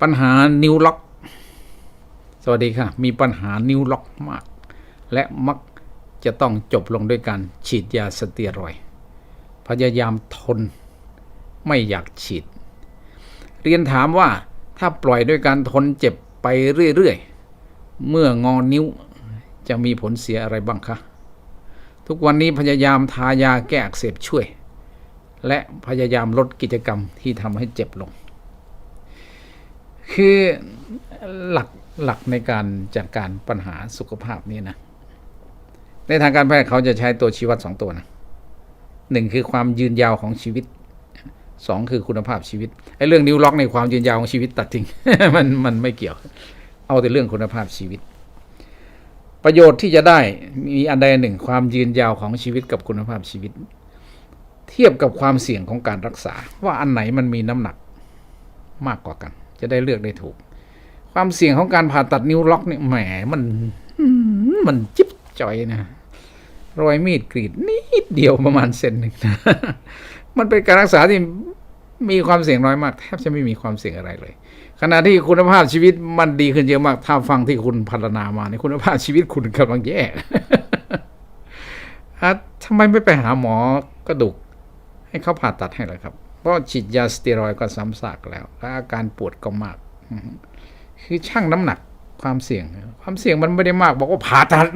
ปัญหานิ้วล็อก สวัสดีค่ะ มีปัญหานิ้วล็อกมาก และมักจะต้องจบลงด้วยการฉีดยาสเตียรอย พยายามทนไม่อยากฉีด เรียนถามว่าถ้าปล่อยด้วยการทนเจ็บไปเรื่อยๆ เมื่องอนิ้วจะมีผลเสียอะไรบ้างคะ ทุกวันนี้พยายามทายาแก้อักเสบช่วย และพยายามลดกิจกรรมที่ทำให้เจ็บลง คือหลักหลักในการจัดการปัญหาสุขภาพนี้นะ ในทางการแพทย์เขาจะใช้ตัวชี้วัดสองตัวนะหนึ่งคือความยืนยาวของชีวิตสองคือคุณภาพชีวิตไอ้เรื่องนิ้วล็อกในความยืนยาวของชีวิตตัดทิ้งมันมันไม่เกี่ยว เอาแต่เรื่องคุณภาพชีวิต ประโยชน์ที่จะได้มีอันใดหนึ่งความยืนยาวของชีวิตกับคุณภาพชีวิต เทียบกับความเสี่ยงของการรักษา ว่าอันไหนมันมีน้ำหนักมากกว่ากัน จะได้เลือกได้ถูก ความเสี่ยงของการผ่าตัดนิ้วล็อกเนี่ยแหมมันอืมมันจิ๊บจอยนะรอยมีดกรีดนิดเดียวประมาณเซนหนึ่งนะมันเป็นการรักษาที่มีความเสี่ยงน้อยมากแทบจะไม่มีความเสี่ยงอะไรเลย ขณะที่คุณภาพชีวิตมันดีขึ้นเยอะมาก ถ้าฟังที่คุณพัฒนามาในยคุณภาพชีวิตคุณกำลังแย่อะทำไมไม่ไปหาหมอกระดูก ให้เขาผ่าตัดให้เลยครับ เพราะฉีดยาสเตียรอยก็ซ้ำซากแล้วและอาการปวดก็มาก คือช่างน้ำหนักความเสี่ยง ความเสี่ยงมันไม่ได้มาก บอกว่าผ่าตัด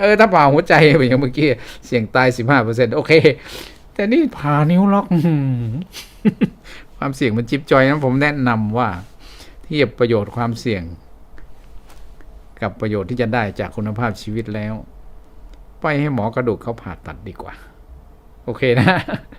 เออถ้าผ่าหัวใจอย่างเมื่อกี้เสี่ยงตายสิบห้าเปอร์เซ็นต์โอเค แต่นี่ผ่านิ้วล็อกความเสี่ยงมันจิบจอยนะผมแนะนำว่าเทียบประโยชน์ความเสี่ยง กับประโยชน์ที่จะได้จากคุณภาพชีวิตแล้ว ไปให้หมอกระดูกเขาผ่าตัดดีกว่า โอเคนะ